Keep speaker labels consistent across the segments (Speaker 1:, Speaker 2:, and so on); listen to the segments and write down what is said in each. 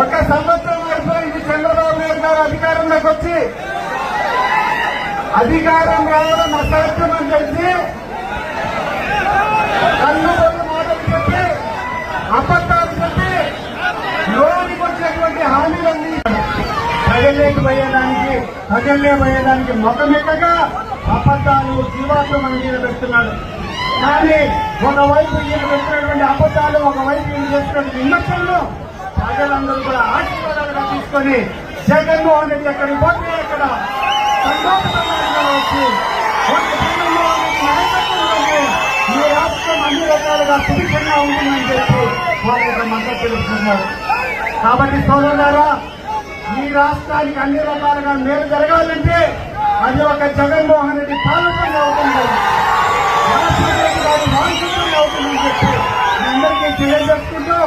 Speaker 1: ఒక సంవత్సరం అయిపోయింది చంద్రబాబు నాయుడు గారు అధికారంలోకి వచ్చి అధికారం రావడం అసాధ్యం అని తెలిసి కన్ను మాటలు చెప్పి అబద్ధాలు చెప్పి లోనికి వచ్చేటువంటి హామీలన్నీ ప్రజల్లోకి పోయేదానికి ప్రజల్లే పోయేదానికి మొక్కమెక్కగా అబద్ధాలు జీవాలు మన మీద పెడుతున్నాడు. కానీ ఒకవైపు ఈయన పెట్టినటువంటి అబద్ధాలు ఒకవైపు ఈయన చేసినటువంటి విమర్శలను ప్రజలందరూ కూడా ఆశీర్వాదాలుగా తీసుకొని జగన్మోహన్ రెడ్డి ఎక్కడికి పోతే అక్కడ. సంతోషంగా వచ్చి ఒక ఈ రాష్ట్రం అన్ని రకాలుగా సుభిక్షంగా ఉంటుందని చెప్పి వారి యొక్క మద్దతు తెలుపుతున్నారు కాబట్టి సోదరులారా ఈ రాష్ట్రానికి అన్ని రకాలుగా మేలు జరగాలంటే అది ఒక జగన్మోహన్ రెడ్డి పాలకంగా అవుతుంది జగన్మోహన్ అవుతుందని చెప్పి అందరికీ తెలియజేసుకుంటూ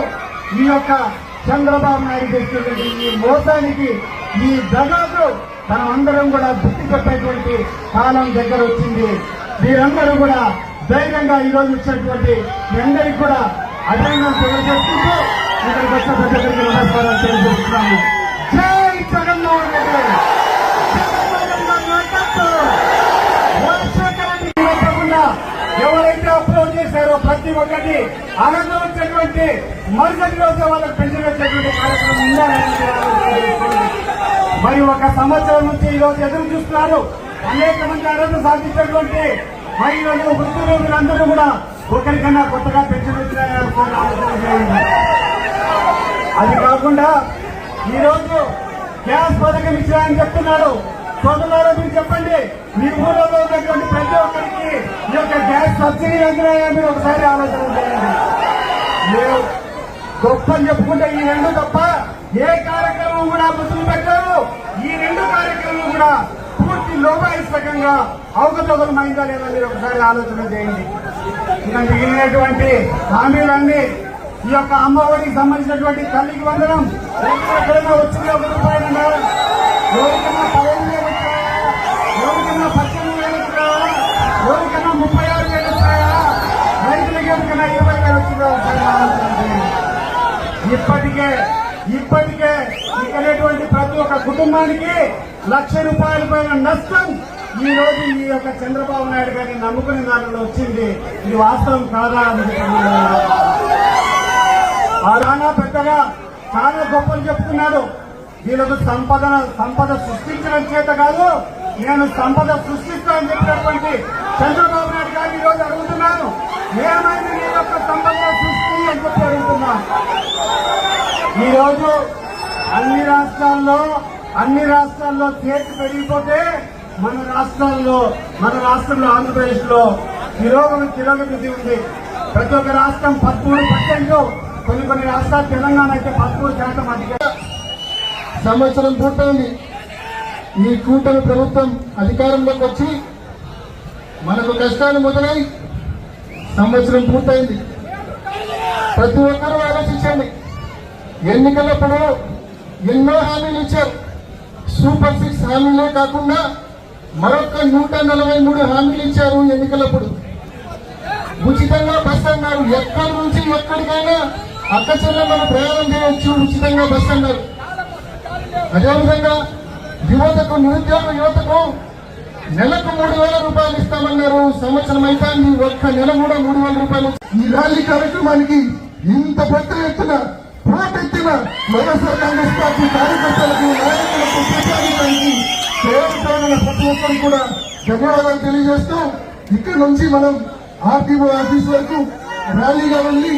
Speaker 1: ఈ యొక్క చంద్రబాబు నాయుడు చేసినటువంటి ఈ మోసానికి ఈ దగాకు మనం అందరం కూడా బుద్ధి చెప్పేటువంటి కాలం దగ్గర వచ్చింది. మీరందరూ కూడా ధైర్యంగా ఈరోజు వచ్చినటువంటి మీ అందరికీ కూడా అభినందనలు తెలియజేసుకుంటూ ఇక్కడికి వచ్చిన ప్రతి ఒక్కరికి నమస్కారాలు తెలియజేస్తున్నాము జై జగన్ రెడ్డి జగన్మోహన్ నాయకత్వం. రాజశేఖర రెడ్డి తప్పకుండా ఎవరైతే అప్లోడ్ చేశారో ప్రతి ఒక్కటి ఆనందం వచ్చేటువంటి మరుసటి రోజు వాళ్ళకు పెన్షన్ వచ్చేటువంటి కార్యక్రమం ఉందని మరి ఒక సంవత్సరం నుంచి ఈ రోజు ఎదురు చూస్తున్నారు. అనేక మంది అర్హత సాధించినటువంటి మహిళలు వృద్ధులు అందరూ కూడా ఒకరికన్నా కొత్తగా పెన్షన్ వచ్చినాయని అది కాకుండా ఈరోజు గ్యాస్ పథకం ఇచ్చారని చెప్తున్నాడు సోదరులారా మీరు చెప్పండి. మీ ఊళ్ళలో ఉన్నటువంటి ప్రతి ఒక్కరికి ఈ యొక్క గ్యాస్ సబ్సిడీ అందినాయా మీరు ఒకసారి ఆలోచన చేయండి. మీరు గొప్ప చెప్పుకుంటే ఈ రెండు తప్ప ఏ కార్యక్రమం కూడా ముసుగు పెట్టారు ఈ రెండు కార్యక్రమం కూడా పూర్తి లోపాయిస్తకంగా అవకతవకలమైందా లేదా మీరు ఒకసారి ఆలోచన చేయండి. ఇంకా మిగిలినటువంటి హామీలన్నీ ఈ యొక్క అమ్మఒడికి సంబంధించినటువంటి తల్లికి వందనం. ఎక్కడైనా వచ్చింది ఒక రూపాయలు ఎవరికన్నా పదిహేను ఎవరికైనా ముప్పై ఆరు వేలు వస్తాయా రైతులకి ఎవరికైనా ఇరవై వేలు వస్తుందా ఇప్పటికే ఇప్పటికే ఇక్కడటువంటి ప్రతి ఒక్క కుటుంబానికి లక్ష రూపాయల పైన నష్టం ఈ రోజు ఈ యొక్క చంద్రబాబు నాయుడు గారిని నమ్ముకునే దానిలో వచ్చింది. ఇది వాస్తవం కాదా అని చెప్పి పెద్దగా చాలా గొప్పలు చెప్తున్నారు. వీళ్ళకు సంపద సంపద సృష్టించడం చేత కాదు నేను సంపద సృష్టిస్తానని చెప్పినటువంటి చంద్రబాబు నాయుడు గారిని ఈరోజు అడుగుతున్నాను ఏమైంది నీ యొక్క సంపద సృష్టి అని చెప్పి అడుగుతున్నాను. ఈరోజు అన్ని రాష్ట్రాల్లో అన్ని రాష్ట్రాల్లో చేతి పెరిగిపోతే మన రాష్ట్రాల్లో మన రాష్ట్రంలో ఆంధ్రప్రదేశ్లో తిరోగమి తిరోగతి ఉంది. ప్రతి ఒక్క రాష్ట్రం పదమూడు పర్సెంట్ కొన్ని కొన్ని రాష్ట్రాలు తెలంగాణ అయితే పదమూడు శాతం అధిక.
Speaker 2: సంవత్సరం పూర్తయింది. ఈ కూటమి ప్రభుత్వం అధికారంలోకి వచ్చి మనకు కష్టాలు మొదలై సంవత్సరం పూర్తయింది. ప్రతి ఒక్కరూ ఆలోచించండి. ఎన్నికలప్పుడు ఎన్నో హామీలు ఇచ్చారు. సూపర్ సిక్స్ హామీలే కాకుండా మరొక నూట నలభై మూడు హామీలు ఇచ్చారు ఎన్నికలప్పుడు. ఉచితంగా బస్ అన్నారు. ఎక్కడి నుంచి ఎక్కడికైనా అక్క మనం ప్రయాణం చేయొచ్చు ఉచితంగా బస్ అన్నారు. అదేవిధంగా యువతకు నిరుద్యోగ యువతకు నెలకు మూడు వేల రూపాయలు ఇస్తామన్నారు. సంవత్సరం అయితే ఒక్క నెల కూడా మూడు వేల రూపాయలు. ఈ ర్యాలీ కార్యక్రమానికి ఇంత పెద్ద ఎత్తున పోటెత్తిన వైఎస్ఆర్ కాంగ్రెస్ పార్టీ కార్యకర్తలకు నాయకులకు ప్రజానికి సేవకులైన ప్రతి ఒక్కరు కూడా ధన్యవాదాలు తెలియజేస్తూ ఇక్కడ నుంచి మనం ఆర్టీఓ ఆఫీస్ వరకు ర్యాలీగా వెళ్ళి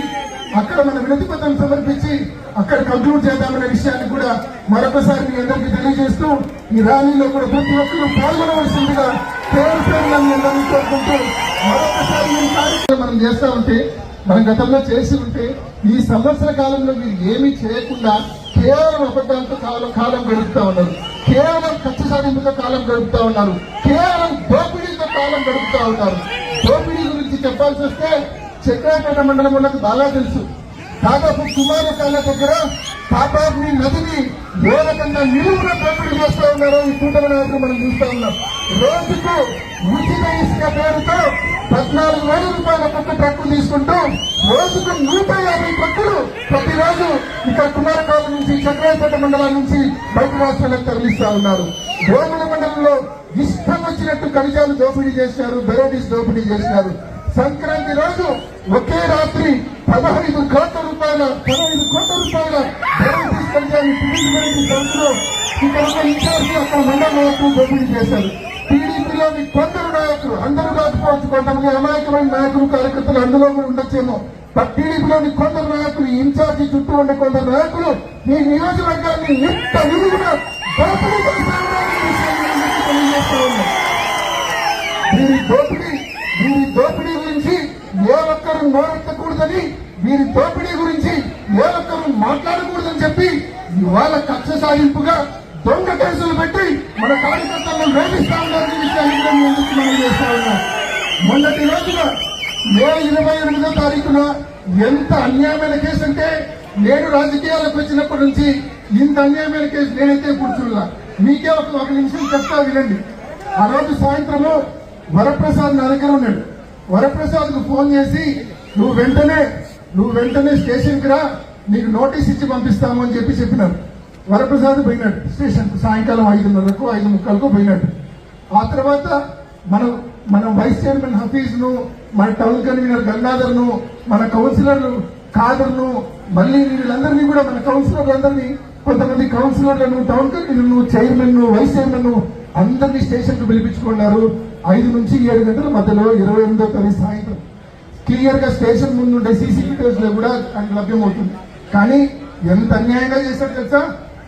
Speaker 2: అక్కడ మన వినతి పత్రం సమర్పించి అక్కడ కంక్లూడ్ చేద్దామనే విషయాన్ని కూడా మరొకసారి మీ అందరికీ తెలియజేస్తూ ఈ ర్యాలీలో కూడా ప్రతి ఒక్కరూ పాల్గొనవలసిందిగా పేరు పేరున కోరుకుంటూ మరొకసారి ఈ కార్యక్రమం మనం చేస్తా ఉంటే మనం గతంలో చేసి ఉంటే ఈ సంవత్సర కాలంలో మీరు ఏమీ చేయకుండా కేవలం అబద్ధాలతో కాలం కాలం గడుపుతా ఉన్నారు. కేవలం ఖర్చు సాధింపుతో కాలం గడుపుతా ఉన్నారు. కేవలం దోపిడీతో కాలం గడుపుతా ఉన్నారు. దోపిడీ గురించి చెప్పాల్సి వస్తే చక్రాపేట మండలం నాకు బాగా తెలుసు. దాదాపు కుమారకాల దగ్గర పాపాగ్ని నదిని ఏ నిలువున పంపిణీ చేస్తూ ఉన్నారో. ఈ కూటమి నాయకులు మనం చూస్తా ఉన్నాం. రోజుకు ఉచిత ఇసుక పేరుతో పద్నాలుగు వేల రూపాయల ఒక్కొక్క ట్రక్కు తీసుకుంటూ రోజుకు నూట యాభై కొట్టులు ప్రతిరోజు ఇక్కడ కుమారకాలం నుంచి చక్రాయపేట మండలం నుంచి బయట రాష్ట్రాలకు తరలిస్తా ఉన్నారు. భూముల మండలంలో ఇష్టం వచ్చినట్టు ఖనిజాలు దోపిడీ చేశారు బెరోడీస్ దోపిడీ చేశారు. సంక్రాంతి రోజు ఒకే రాత్రి పదహైదు కోట్ల రూపాయల పదహైదు కోట్ల రూపాయల బెరోడీస్ ఖనిజాన్ని పిలిచి ఇక్కడ ఇన్ఛార్జి మండల నాయకులు బదిలీ చేశారు. టీడీపీలోని కొందరు నాయకులు అందరూ కాకపోవచ్చు కొంతమంది అమాయకమైన నాయకులు కార్యకర్తలు అందులో కూడా ఉండొచ్చేమో. బట్ టీడీపీలోని కొందరు నాయకులు ఇన్ఛార్జి చుట్టూ ఉండే కొందరు నాయకులు ఈ నియోజకవర్గాన్ని ఎంత విలువగా దోపిడీ తెలియజేస్తా వీరి దోపిడీ వీరి దోపిడీ గురించి ఏ ఒక్కరు నోరెత్తకూడదని వీరి దోపిడీ గురించి ఏ ఒక్కరు మాట్లాడకూడదని చెప్పి ఇవాళ కక్ష సాధింపుగా దొంగ కేసులు పెట్టి మన కార్యకర్తలను వేధిస్తా ఉన్నారనే విషయాన్ని మనం చేస్తా ఉన్నాం? మొన్నటి రోజున మే ఇరవై ఎనిమిదో తారీఖున ఎంత అన్యాయమైన కేసు అంటే నేను రాజకీయాలకు వచ్చినప్పటి నుంచి ఇంత అన్యాయమైన కేసు నేనైతే కూర్చున్నా మీకే ఒక ఒక నిమిషం చెప్తా వినండి. ఆ రోజు సాయంత్రము వరప్రసాద్ నా దగ్గర ఉన్నాడు. వరప్రసాద్కు ఫోన్ చేసి నువ్వు వెంటనే నువ్వు వెంటనే స్టేషన్కి రా నీకు నోటీస్ ఇచ్చి పంపిస్తాము అని చెప్పి చెప్పినారు. వరప్రసాద్ పోయినాడు. స్టేషన్ సాయంకాలం ఐదున్నరకు ఐదు ముక్కలకు పోయినాడు. ఆ తర్వాత మనం మన వైస్ చైర్మన్ హఫీజ్ను మన టౌన్ కన్వీనర్ గంగాధర్ను మన కౌన్సిలర్లు ఖాదర్ను మళ్ళీ వీళ్ళందరినీ కూడా మన కౌన్సిలర్లు అందరినీ కొంతమంది కౌన్సిలర్లను టౌన్ కన్వీనర్ చైర్మన్ను వైస్ చైర్మన్ను అందరినీ స్టేషన్కి పిలిపించుకున్నారు. ఐదు నుంచి ఏడు గంటల మధ్యలో ఇరవై ఎనిమిదో తారీఖు సాయంత్రం. క్లియర్గా స్టేషన్ ముందు ఉండే సీసీ కూడా అది లభ్యమవుతుంది. కానీ ఎంత అన్యాయంగా చేశారు తెలుసా?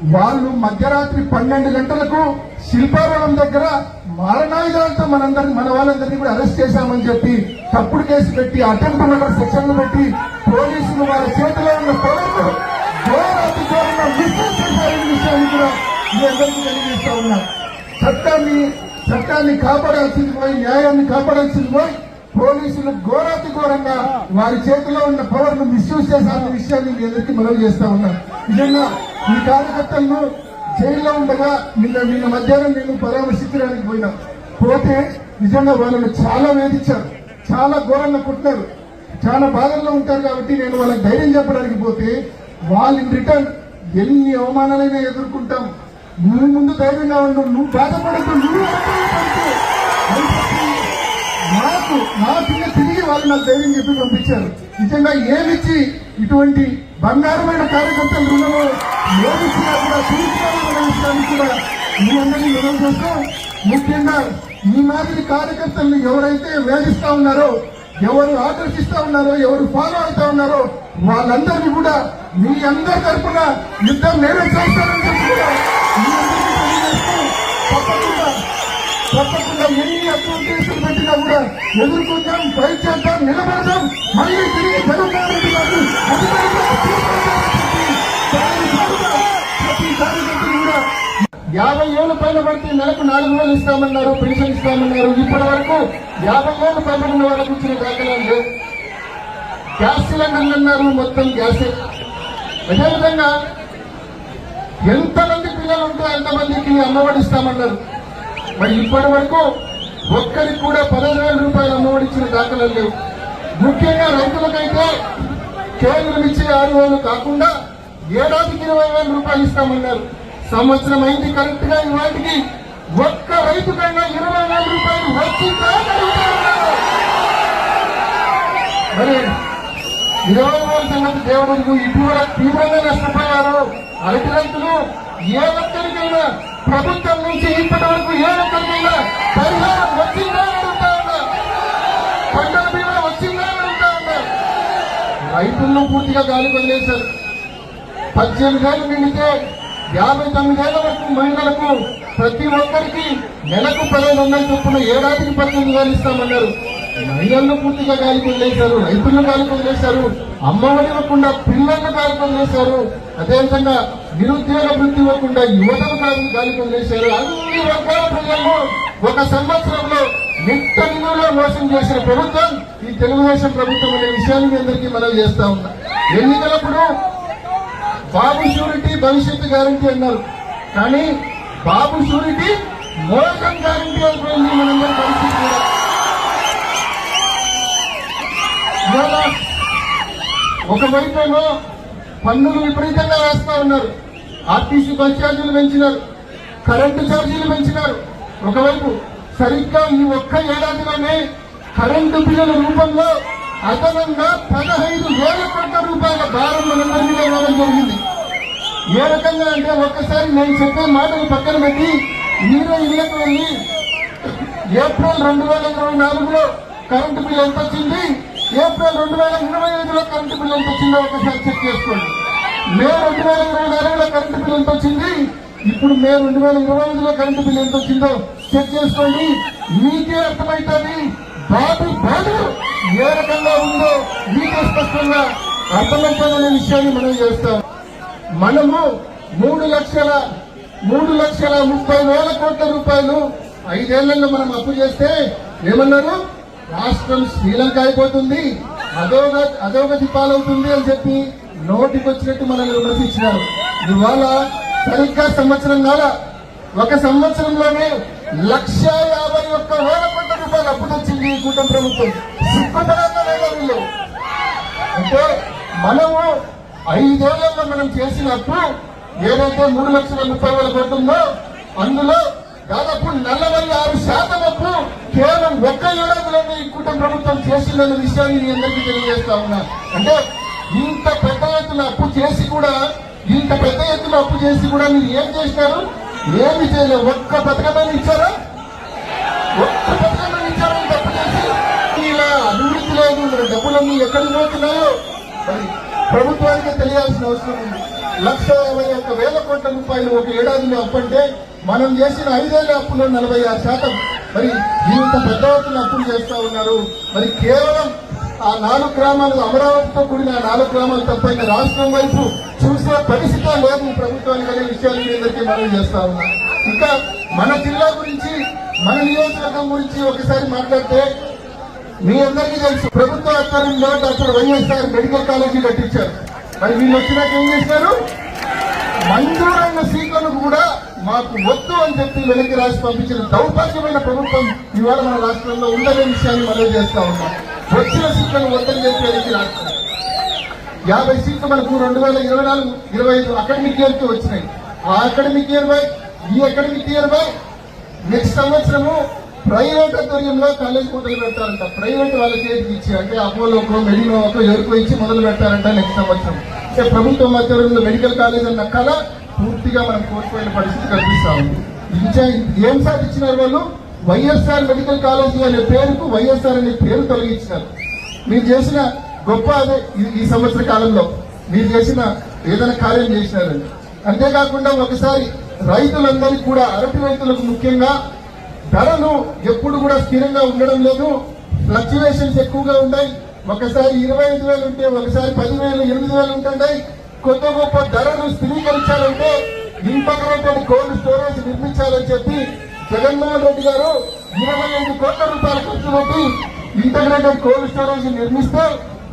Speaker 2: వాళ్ళు మధ్యరాత్రి పన్నెండు గంటలకు శిల్పారణం దగ్గర మారణాయుధాలతో మనందరినీ మన వాళ్ళందరినీ కూడా అరెస్ట్ చేశామని చెప్పి తప్పుడు కేసు పెట్టి అటెంప్ట్ మర్డర్ సెక్షన్లు పెట్టి పోలీసులు వాళ్ళ చేతిలో ఉన్న పొలంలో ఘోరాతి ఘోరంగా మిస్యూజ్ విషయాన్ని కూడా మీ అందరికీ తెలియజేస్తా ఉన్నా. చట్టాన్ని చట్టాన్ని కాపాడాల్సింది పోయి న్యాయాన్ని కాపాడాల్సింది పోయి పోలీసులు ఘోరాతి ఘోరంగా వారి చేతిలో ఉన్న పవర్ను మిస్యూజ్ చేశారన్న విషయాన్ని మీ అందరికీ మనవి చేస్తా ఉన్నా నిజంగా ఈ కార్యకర్తలను జైల్లో ఉండగా నిన్న నిన్న మధ్యాహ్నం నేను పరామర్శించడానికి పోయినా. పోతే నిజంగా వాళ్ళని చాలా వేధించారు. చాలా ఘోరంగా కుట్టారు చాలా బాధల్లో ఉంటారు కాబట్టి నేను వాళ్ళకి ధైర్యం చెప్పడానికి పోతే వాళ్ళ రిటర్న్ ఎన్ని అవమానాలైనా ఎదుర్కొంటాం. నువ్వు ముందు ధైర్యంగా ఉండు. నువ్వు బాధపడద్దు. నువ్వు నాకు నా పిల్ల తిరిగి వాళ్ళు నాకు ధైర్యం చెప్పి పంపించారు. నిజంగా ఏమిచ్చి ఇటువంటి బంగారమైన కార్యకర్తలు రుణము ఏమిచ్చినా కూడా తీర్చుకోవాలనే కూడా మీ అందరినీ వినడం చేస్తూ ముఖ్యంగా ఈ మాదిరి కార్యకర్తలను ఎవరైతే వేధిస్తా ఉన్నారో ఎవరు ఆకర్షిస్తా ఉన్నారో ఎవరు ఫాలో అవుతా ఉన్నారో వాళ్ళందరినీ కూడా మీ అందరి తరఫున యుద్ధం నేనే చేస్తానని చెప్పి తప్పకుండా తప్పకుండా ఎన్ని అసోసియేషన్ పెట్టినా కూడా ఎదుర్కొంటాం ఫైట్ చేద్దాం నిలబడదాం మళ్ళీ తిరిగి జగన్మోహన్ రెడ్డి గారు ప్రతిసారి యాభై ఏళ్ళు పైన పడితే నెలకు నాలుగు వేలు ఇస్తామన్నారు పెన్షన్ ఇస్తామన్నారు. ఇప్పటి వరకు యాభై ఏళ్ళు పైన వాళ్ళకు ఇచ్చిన దాఖలాలు గ్యాస్ సిలిండర్లు అన్నారు మొత్తం గ్యాసే. అదేవిధంగా ఎంతమంది పిల్లలు ఉంటే అంతమందికి అమ్మఒడి ఇస్తామన్నారు. మరి ఇప్పటి వరకు ఒక్కరికి కూడా పదహైదు వేల రూపాయలు అమ్మఒడి ఇచ్చిన దాఖలాలు లేవు. ముఖ్యంగా రైతులకైతే కేంద్రం ఇచ్చే ఆరు వేలు కాకుండా ఏడాదికి ఇరవై వేల రూపాయలు ఇస్తామన్నారు. సంవత్సరం అయింది కరెక్ట్గా వాటికి. ఒక్క రైతు కన్నా ఇరవై నాలుగు రూపాయలు వచ్చిందా మరి ఇరవై మూడు సంగతి దేవుడు ఇటీవల తీవ్రంగా నష్టపోయారు. అరటి రైతులు ఏ ఒక్కరికైనా ప్రభుత్వం నుంచి ఇప్పటి వరకు ఏ ఒక్కరికైనా పరిహారం వచ్చిందా అడుగుతా ఉన్నా? పంటల బీమా వచ్చిందా అడుగుతా ఉన్నా? రైతులను పూర్తిగా గాలి వదిలేశారు. పద్దెనిమిది ఏళ్ళు నిండితే యాభై తొమ్మిదేళ్ళ వరకు మహిళలకు ప్రతి ఒక్కరికి నెలకు పదిహేను వందల చొప్పున ఏడాదికి పద్దెనిమిది వేలు ఇస్తామన్నారు. మహిళలను పూర్తిగా గాలి వదిలేశారు రైతులను గాలి వదిలేశారు అమ్మఒడి ఇవ్వకుండా పిల్లలను గాలి వదిలేశారు అదేవిధంగా నిరుద్యోగ వృత్తి ఇవ్వకుండా యువతను గాలి గాలి వదిలేశారు అన్ని వర్గాల ప్రజలను ఒక సంవత్సరంలో నిత్య నిలువలో మోసం చేసిన ప్రభుత్వం ఈ తెలుగుదేశం ప్రభుత్వం అనే విషయాన్ని మీ అందరికీ మనం చేస్తా ఉన్నాం. ఎన్నికలప్పుడు బాబు షూరిటీ భవిష్యత్తు గ్యారంటీ అన్నారు. కానీ బాబు షూరిటీ మోసం గ్యారంటీ అయిపోయింది మనందరి పరిస్థితి కూడా. ఒకవైపేమో పన్నులు విపరీతంగా వేస్తా ఉన్నారు. ఆర్టీసీ బస్ ఛార్జీలు పెంచినారు. కరెంటు ఛార్జీలు పెంచినారు. ఒకవైపు సరిగ్గా ఈ ఒక్క ఏడాదిలోనే కరెంటు బిల్లుల రూపంలో అదనంగా పదహైదు వేల కోట్ల రూపాయల భారం మనందరి మీద జరిగింది. ఏ రకంగా అంటే ఒక్కసారి నేను చెప్పే మాటలు పక్కన పెట్టి మీరే ఇళ్ళకు వెళ్ళి ఏప్రిల్ రెండు వేల ఇరవై నాలుగులో కరెంటు బిల్ ఎంత వచ్చింది? ఏప్రిల్ రెండు వేల ఇరవై ఐదులో కరెంటు బిల్ ఎంత వచ్చిందో ఒకసారి చెక్ చేసుకోండి. మే రెండు వేల ఇరవై నాలుగులో కరెంటు బిల్ ఎంత వచ్చింది? ఇప్పుడు మే రెండు వేల ఇరవై ఐదులో కరెంటు బిల్ ఎంత వచ్చిందో చెక్ చేసుకోండి. మీకే అర్థమవుతుంది. బాబు బాబు ఏ ఉందో స్పష్టంగా అర్థమవుతుందనే విషయాన్ని మనం చేస్తాం. మనము మూడు లక్షల మూడు లక్షల ముప్పై వేల కోట్ల రూపాయలు ఐదేళ్ళలో మనం అప్పు చేస్తే ఏమన్నారు? రాష్ట్రం శ్రీలంక అయిపోతుంది అదోగ అధోగతి పాలవుతుంది అని చెప్పి నోటికి వచ్చినట్టు మనల్ని విమర్శించినారు. ఇవాళ సరిగ్గా సంవత్సరం కాల ఒక సంవత్సరంలోనే లక్ష యాభై ఒక్క వేల కోట్ల రూపాయలు అప్పు తెచ్చింది ఈ కూటమి ప్రభుత్వం. సిగ్గుపడాలా లేదా వీళ్ళు. అంటే మనము ఐదేళ్ళలో మనం చేసిన ఏదైతే మూడు లక్షల ముప్పై వేల కోట్లు అందులో దాదాపు నలభై ఆరు శాతం అప్పు కేవలం ఒక్క ఏడాదిలోనే ఈ కూటమి ప్రభుత్వం చేసిందన్న విషయాన్ని నేను అందరికీ తెలియజేస్తా ఉన్నా. అంటే ఇంత పెద్ద ఎత్తున అప్పు చేసి కూడా ఇంత పెద్ద ఎత్తున అప్పు చేసి కూడా మీరు ఏం చేసినారు ఏమి చేయలేదు. ఒక్క పథకమైన ఇచ్చారా? ఒక్క పథకం లేదు మరి డబ్బులన్నీ ఎక్కడికి పోతున్నాయో మరి ప్రభుత్వానికి తెలియాల్సిన అవసరం ఉంది. లక్ష యాభై ఒక్క వేల కోట్ల రూపాయలు ఒక ఏడాదిలో అప్పంటే మనం చేసిన ఐదేళ్ళ అప్పులో నలభై ఆరు శాతం. మరి ఇంత పెద్ద ఎత్తున అప్పులు చేస్తా ఉన్నారు. మరి కేవలం ఆ నాలుగు గ్రామాలు అమరావతితో కూడిన ఆ నాలుగు గ్రామాలు తప్ప ఇంకా రాష్ట్రం వైపు చూసే పరిస్థితి లేదు. ప్రభుత్వానికి అనే విషయాలు మీ అందరికీ మనం చేస్తా ఉన్నాం. ఇంకా మన జిల్లా గురించి మన నియోజకవర్గం గురించి ఒకసారి మాట్లాడితే మీ అందరికీ తెలుసు ప్రభుత్వ ఆధ్వర్యంలో డాక్టర్ వైఎస్ఆర్ మెడికల్ కాలేజీ కట్టించారు. మరి వీళ్ళు వచ్చినాక ఏం చేశారు? మంజూరైన సీట్లను కూడా మాకు వద్దు అని చెప్పి వెనక్కి రాసి పంపించిన దౌర్భాగ్యమైన ప్రభుత్వం ఇవాళ మన రాష్ట్రంలో ఉందనే విషయాన్ని మనం చేస్తా ఉన్నాం. వచ్చిన సీట్లను వద్దని చెప్పి వెనక్కి రాష్ట్రం. యాభై సీట్లు మనకు రెండు వేల ఇరవై నాలుగు ఇరవై ఐదు అకాడమిక్ ఇయర్కి వచ్చినాయి. ఆ అకాడమిక్ ఇయర్ బై ఈ అకాడమిక్ ఇయర్ బై నెక్స్ట్ సంవత్సరము ప్రైవేట్ ఆధ్వర్యంలో కాలేజ్ మొదలు పెడతారంట. ప్రైవేట్ వాళ్ళ చేతికి ఇచ్చి అంటే అపోలోకో మెడినోకో ఎవరికో ఇచ్చి మొదలు పెడతారంట నెక్స్ట్ సంవత్సరం. అంటే ప్రభుత్వం ఆధ్వర్యంలో మెడికల్ కాలేజ్ అన్న కళ పూర్తిగా మనం కోల్పోయిన పరిస్థితి కనిపిస్తా ఉంది. ఇంకా ఏం సాధించినారు వాళ్ళు? వైఎస్ఆర్ మెడికల్ కాలేజ్ అనే పేరుకు వైఎస్ఆర్ అనే పేరు తొలగించినారు. మీరు చేసిన గొప్ప అదే ఈ సంవత్సర కాలంలో. మీరు చేసిన ఏదైనా కార్యం చేసినారండి. అంతేకాకుండా ఒకసారి రైతులందరికీ కూడా అరటి రైతులకు ముఖ్యంగా ధరలు ఎప్పుడు కూడా స్థిరంగా ఉండడం లేదు. ఫ్లక్చువేషన్స్ ఎక్కువగా ఉన్నాయి ఒకసారి ఇరవై ఐదు వేలు ఉంటే ఒకసారి పదివేలు ఎనిమిది వేలు ఉంటుంటాయి కొత్త గొప్ప ధరను స్థిరీకరించాలంటే ఇంటగ్రేటెడ్ కోల్డ్ స్టోరేజ్ నిర్మించాలని చెప్పి జగన్మోహన్ రెడ్డి గారు ఇరవై ఐదు కోట్ల రూపాయలు ఖర్చు పెట్టి ఇంటగ్రేటెడ్ కోల్డ్ స్టోరేజ్ నిర్మిస్తే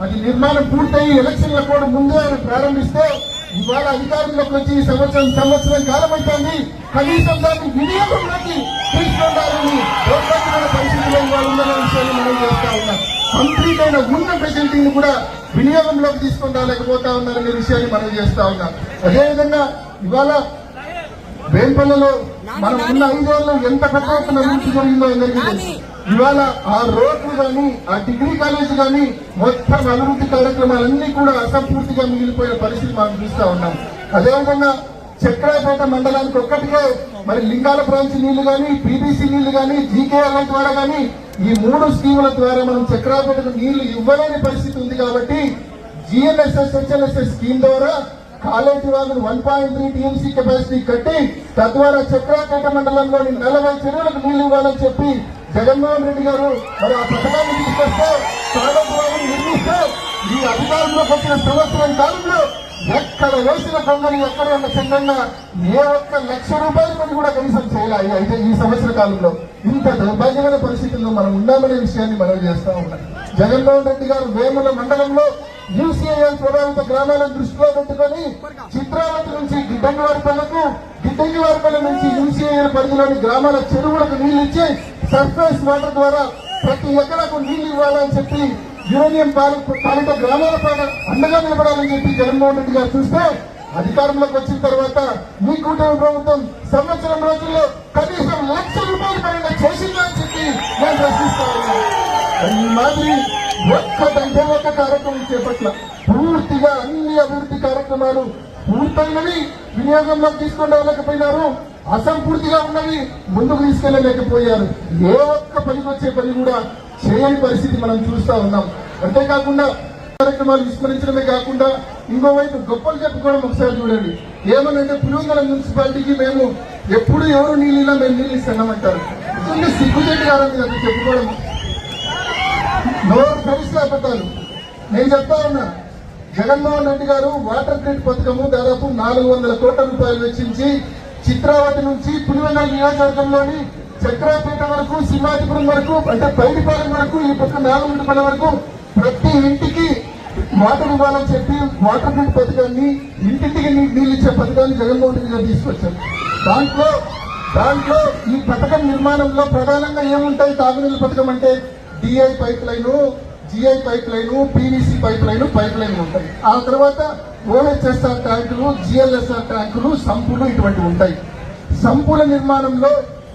Speaker 2: అది నిర్మాణం పూర్తయి ఎలక్షన్ల కూడా ముందే ఆయన ప్రారంభిస్తే ఇవాళ అధికారంలోకి వచ్చి ఈ సంవత్సరం సంవత్సరం కాలం అవుతుంది కనీసం దాన్ని వినియోగంలోకి తీసుకుంటారని దౌర్భాగ్యమైన పరిస్థితిలో ఇవాళ ఉందనే విషయాన్ని మనం చేస్తా ఉన్నాం. కంప్లీట్ అయిన ఉన్న ఫెసిలిటీని కూడా వినియోగంలోకి తీసుకొని రాలేకపోతా ఉన్నారనే విషయాన్ని మనం చేస్తా ఉన్నాం. అదేవిధంగా ఇవాళ వేంపల్లలో మనం ఉన్న ఐదేళ్ళు ఎంత పెద్ద ఎత్తున జరిగిందో అందరికీ తెలుసు. ఇవాళ ఆ రోడ్లు కానీ ఆ డిగ్రీ కాలేజ్ కానీ మొత్తం అభివృద్ధి కార్యక్రమాలన్నీ కూడా అసంపూర్తిగా మిగిలిపోయిన పరిస్థితి మనం చూస్తా ఉన్నాం. అదేవిధంగా చక్రాపేట మండలానికి ఒక్కటికే మరి లింగాల బ్రాంచ్ నీళ్ళు కానీ పీబీసీ నీళ్ళు కానీ జీకేఎల్ ద్వారా కానీ ఈ మూడు స్కీముల ద్వారా మనం చక్రాపేటకు నీళ్ళు ఇవ్వలేని పరిస్థితి ఉంది కాబట్టి జిఎన్ఎస్ఎస్ హెచ్ఎన్ఎస్ఎస్ స్కీమ్ ద్వారా కాలేజీ వాళ్ళు one point three TMC capacity కట్టి తద్వారా చక్రాపేట మండలంలోని నలభై చెరువులకు నీళ్ళు ఇవ్వాలని చెప్పి జగన్మోహన్ రెడ్డి గారు మరి ఆ పథకాన్ని తీసుకొస్తే కాలేజీ నిర్మిస్తే ఈ అధికారంలోకి వచ్చిన సంవత్సరం కాలంలో ఎక్కడ వేసిన కొంగని ఎక్కడ ఉన్న చిన్న ఏ ఒక్క లక్ష రూపాయలు మనం కూడా కనీసం చేయాలి అయితే ఈ సంవత్సర కాలంలో ఇంత దౌర్భాగ్యమైన పరిస్థితుల్లో మనం ఉన్నామనే విషయాన్ని మనం చేస్తా ఉన్నాం. జగన్మోహన్ రెడ్డి గారు వేముల మండలంలో యూసీఐఎల్ ప్రభావిత గ్రామాలను దృష్టిలో పెట్టుకొని చిత్రావతి నుంచి గిడ్డంగివారిపల్లకు గిడ్డంగివారిపల్లి నుంచి యూసీఐఎల్ పరిధిలోని గ్రామాల చెరువులకు నీళ్ళు ఇచ్చి సర్ఫేస్ వాటర్ ద్వారా ప్రతి ఎకరాకు నీళ్ళు ఇవ్వాలని చెప్పి యురేనియం పాలి- గ్రామాల పైన అండగా నిలబడాలని చెప్పి జగన్మోహన్ రెడ్డి గారు చూస్తే అధికారంలోకి వచ్చిన తర్వాత మీ కూటమి ప్రభుత్వం సంవత్సరం రోజుల్లో కనీసం లక్ష రూపాయలు పైన చేసిందని చెప్పి నేను ప్రశ్నిస్తాను. మాదిరి ఒక్క దంటే ఒక్క కార్యక్రమం చేపట్ల పూర్తిగా అన్ని అభివృద్ధి కార్యక్రమాలు పూర్తయినవి వినియోగంలోకి తీసుకొని రాలేకపోయినారు అసంపూర్తిగా ఉన్నవి ముందుకు తీసుకెళ్ళలేకపోయారు ఏ ఒక్క పని వచ్చే పని కూడా చేయని పరిస్థితి మనం చూస్తా ఉన్నాం. అంతేకాకుండా కార్యక్రమాలు విస్మరించడమే కాకుండా ఇంకోవైపు గొప్పలు చెప్పుకోవడం ఒకసారి చూడండి. ఏమనంటే పులివెందుల మున్సిపాలిటీకి మేము ఎప్పుడు ఎవరు నీళ్ళు మేము నీళ్ళు ఇస్తున్నామంటారు నిజంగా గారు అది చెప్పుకోవడం నోరు తెరిస్తే అబద్ధాలు. నేను చెప్తా ఉన్నా జగన్మోహన్ రెడ్డి గారు వాటర్ గ్రిడ్ పథకము దాదాపు నాలుగు వందల కోట్ల రూపాయలు వెచ్చించి చిత్రావతి నుంచి పులివెందుల నియోజకవర్గంలోని చక్రాపేట వరకు సింహాదిపురం వరకు అంటే పైడిపాలెం వరకు ఈ పక్క నాలుగుంటిపల్లి వరకు ప్రతి ఇంటికి వాటర్ ఇవ్వాలని చెప్పి వాటర్ గ్రిడ్ పథకాన్ని ఇంటింటికి నీళ్ళు ఇచ్చే పథకాన్ని జగన్మోహన్ రెడ్డి గారు తీసుకొచ్చారు. దాంట్లో దాంట్లో ఈ పథకం నిర్మాణంలో ప్రధానంగా ఏముంటాయి తాగునీళ్ళ పథకం అంటే DI pipeline GI pipeline PVC pipeline pipeline ఉంటాయి. ఆ తర్వాత ఓహెచ్ఎస్ఆర్ ట్యాంకులు జిఎల్ఎస్ఆర్ ట్యాంకులు సంపులు ఇటువంటివి ఉంటాయి. సంపుల నిర్మాణంలో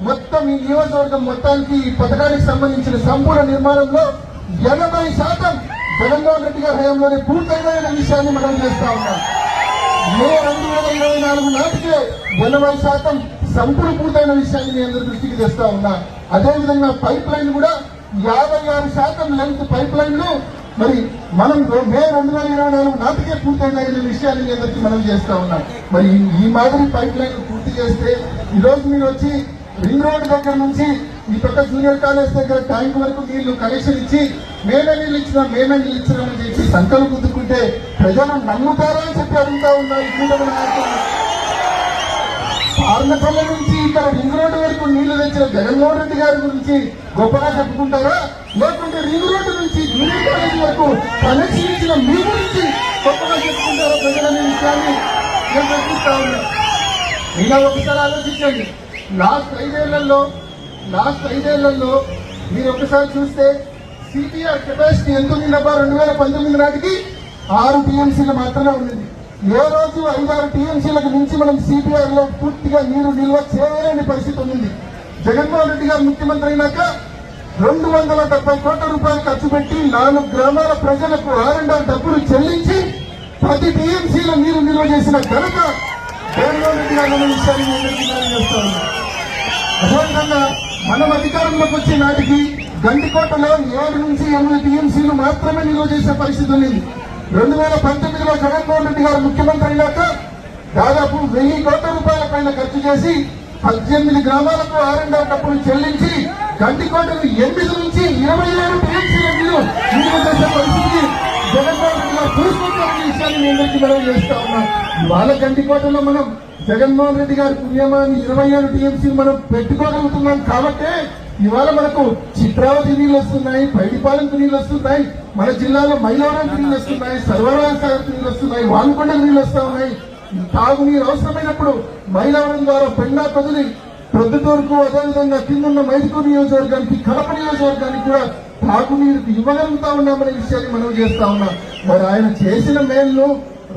Speaker 2: మొత్తం ఈ నియోజకవర్గం మొత్తానికి ఈ పథకానికి సంబంధించిన సంపూర్ణ నిర్మాణంలో ఎనభై శాతం జగన్మోహన్ రెడ్డి గారి హయాంలోనే పూర్తయిన విషయాన్ని మనం చేస్తా ఉన్నాం. మే రెండు వేల ఇరవై నాలుగు నాటికే ఎనభై శాతం సంపూర్ణ పూర్తయిన విషయాన్ని మీ అందరి దృష్టికి తెస్తా ఉన్నా. అదేవిధంగా పైప్ లైన్ కూడా యాభై ఆరు శాతం లెంత్ పైప్ లైన్లు మరి మనం మే రెండు వేల ఇరవై నాలుగు నాటికే పూర్తయిన విషయాన్ని మీ అందరికీ మనం చేస్తా ఉన్నాం. మరి ఈ- మాదిరి పైప్ లైన్ పూర్తి చేస్తే ఈరోజు మీరు వచ్చి రింగ్ రోడ్ దగ్గర నుంచి ఈ పక్క జూనియర్ కాలేజ్ దగ్గర ట్యాంక్ వరకు నీళ్ళు కనెక్షన్ ఇచ్చి మేమే నీళ్ళు ఇచ్చినా మేమే నీళ్ళు ఇచ్చినామని చెప్పి సంకలు గుద్దుకుంటే ప్రజలు నమ్ముతారా అని చెప్పి అడుగుతా ఉన్నారు. ఆర్లపల్లి నుంచి ఇక్కడ రింగ్ రోడ్డు వరకు నీళ్ళు తెచ్చిన జగన్మోహన్ రెడ్డి గారి గురించి గొప్పగా చెప్పుకుంటారా? లేకుంటే రింగ్ రోడ్డు నుంచి జూనియర్ కాలేజ్ వరకు కనెక్షన్ ఇచ్చిన మీ గురించి గొప్పగా చెప్పుకుంటారా ప్రజలనే విషయాన్ని? నేను ప్రశ్నిస్తా ఉన్నా. ఇలా ఒకసారి ఆలోచించండి. లాస్ట్ ఐదేళ్ళలో లాస్ట్ ఐదేళ్ళలో మీరు ఒకసారి చూస్తే సిపిఆర్ కెపాసిటీ ఎంత ఉందబ్బా రెండు వేల పంతొమ్మిది నాటికి ఆరు టీఎంసీలు మాత్రమే ఉండింది ఏ రోజు ఐదారు టీఎంసీలకు మించి మనం సిపిఆర్లో పూర్తిగా నీరు నిల్వ చేయలేని పరిస్థితి ఉంది. జగన్మోహన్ రెడ్డి గారు ముఖ్యమంత్రి అయినాక రెండు వందల డెబ్బై కోట్ల రూపాయలు ఖర్చు పెట్టి నాలుగు గ్రామాల ప్రజలకు ఆరండాల డబ్బులు చెల్లించి పది టీఎంసీల నీరు నిల్వ చేసిన ఘనత జగన్మోహన్ రెడ్డి గారు విషయాన్ని మీ అదేవిధంగా మనం అధికారంలోకి వచ్చే నాటికి గండికోటలో ఏడు నుంచి ఎనిమిది టీఎంసీలు మాత్రమే నిల్వ చేసే పరిస్థితి ఉంది. రెండు వేల పంతొమ్మిదిలో జగన్మోహన్ రెడ్డి గారు ముఖ్యమంత్రి అయినాక దాదాపు వెయ్యి కోట్ల రూపాయల పైన ఖర్చు చేసి పద్దెనిమిది గ్రామాలకు ఆర్ఎండ్ డబ్బులు చెల్లించి గండికోటను ఎనిమిది నుంచి ఇరవై ఏడు టీఎంసీల చేసే పరిస్థితి జగన్మోహన్ రెడ్డి గారు విషయాన్ని మీ అందరికీ మనం చేస్తా ఉన్నాం. ఇవాళ గండికోటలో మనం జగన్మోహన్ రెడ్డి గారి పుణ్యమాన్ని ఇరవై ఏడు టీఎంసీ మనం పెట్టుకోగలుగుతున్నాం కాబట్టి ఇవాళ మనకు చిత్రావతి నీళ్ళు వస్తున్నాయి పైడిపాలెంకు నీళ్ళు వస్తున్నాయి మన జిల్లాలో మైలవరానికి నీళ్ళు వస్తున్నాయి సర్వరాజ సాగర్కి నీళ్ళు వస్తున్నాయి వానుకొండకు నీళ్ళు వస్తా ఉన్నాయి. తాగునీరు అవసరమైనప్పుడు మైలవరం ద్వారా పెండా కదిలి ప్రొద్దుటూరుకు అదేవిధంగా కిందున్న మైదుకూరు నియోజకవర్గానికి కడప నియోజకవర్గానికి కూడా తాగునీరుకు ఇవ్వగలుగుతా ఉన్నామనే విషయాన్ని మనం చేస్తా ఉన్నాం. మరి ఆయన చేసిన మేలు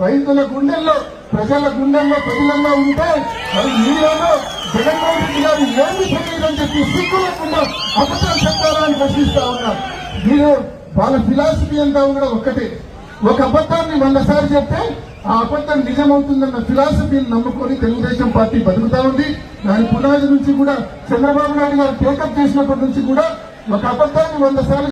Speaker 2: రైతుల గుండెల్లో ప్రజల గుండెల్లో ప్రజలలో ఉంటే మరి మీలోనూ జగన్మోహన్ రెడ్డి గారు ఏమి తెలియదని చెప్పి సిగ్గు లేకుండా అబద్ధాలు చెప్తారా అని ప్రశ్నిస్తా ఉన్నారు. మీరు వాళ్ళ ఫిలాసఫీ అంతా కూడా ఒక్కటే. ఒక అబద్ధాన్ని వందసారి చెప్తే ఆ అబద్ధం నిజమవుతుందన్న ఫిలాసఫీని నమ్ముకొని తెలుగుదేశం పార్టీ బతుకుతా ఉంది. దాని పునాది నుంచి కూడా చంద్రబాబు నాయుడు గారు టేకప్ చేసినప్పటి నుంచి కూడా ఒక అబద్ధాన్ని వంద సార్లు